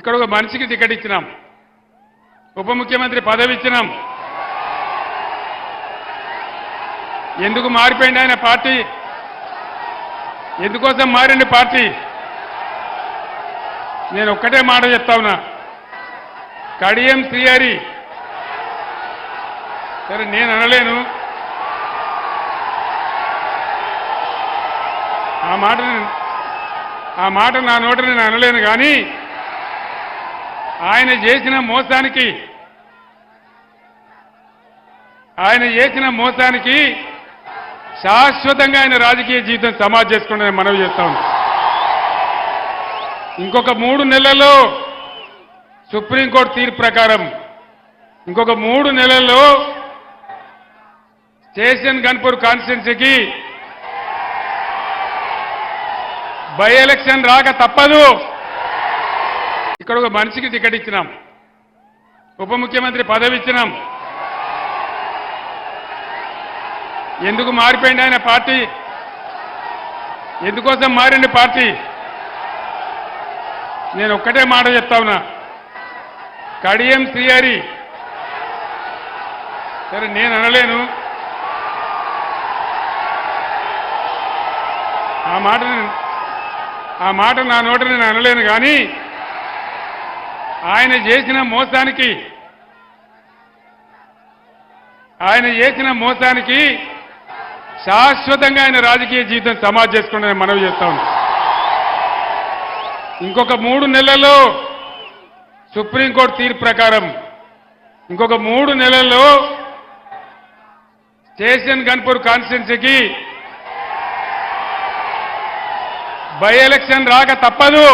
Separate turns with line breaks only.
ఇక్కడ ఒక మనిషికి టికెట్ ఇచ్చినాం. ఉప ముఖ్యమంత్రి పదవి ఇచ్చినాం. ఎందుకు మారిపోయింది ఆయన పార్టీ? ఎందుకోసం మారింది పార్టీ? నేను ఒక్కటే మాట చెప్తా ఉన్నా. కడియం శ్రీహరి. సరే నేను అనలేను. ఆ మాట ఆ మాట నా నోట నేను అనలేను కానీ ఆయన చేసిన మోసానికి ఆయన చేసిన మోసానికి శాశ్వతంగా ఆయన రాజకీయ జీవితం సమాజ్ చేసుకుంటే మనవి చేస్తా ఇంకొక మూడు నెలల్లో సుప్రీంకోర్టు తీర్పు ప్రకారం ఇంకొక మూడు నెలల్లో స్టేషన్ గన్పూర్ కాన్స్టిట్యున్సీకి బై ఎలక్షన్ రాక తప్పదు. ఇక్కడ ఒక మనిషికి టికెట్ ఇచ్చినాం. ఉప ముఖ్యమంత్రి పదవి ఇచ్చినాం. ఎందుకు మారిపోయింది ఆయన పార్టీ? ఎందుకోసం మారింది పార్టీ? నేను ఒక్కటే మాట చెప్తా ఉన్నా. కడియం శ్రీహరి. సరే నేను అనలేను. ఆ మాట ఆ మాట నా నోట నేను అనలేను కానీ ఆయన చేసిన మోసానికి ఆయన చేసిన మోసానికి శాశ్వతంగా ఆయన రాజకీయ జీవితం సమాజ్ చేసుకుంటే మనవి చేస్తా ఇంకొక మూడు నెలల్లో సుప్రీంకోర్టు తీర్పు ప్రకారం ఇంకొక మూడు నెలల్లో స్టేషన్ గన్పూర్ కాన్స్టిట్యున్సీకి బై ఎలక్షన్ రాక తప్పదు.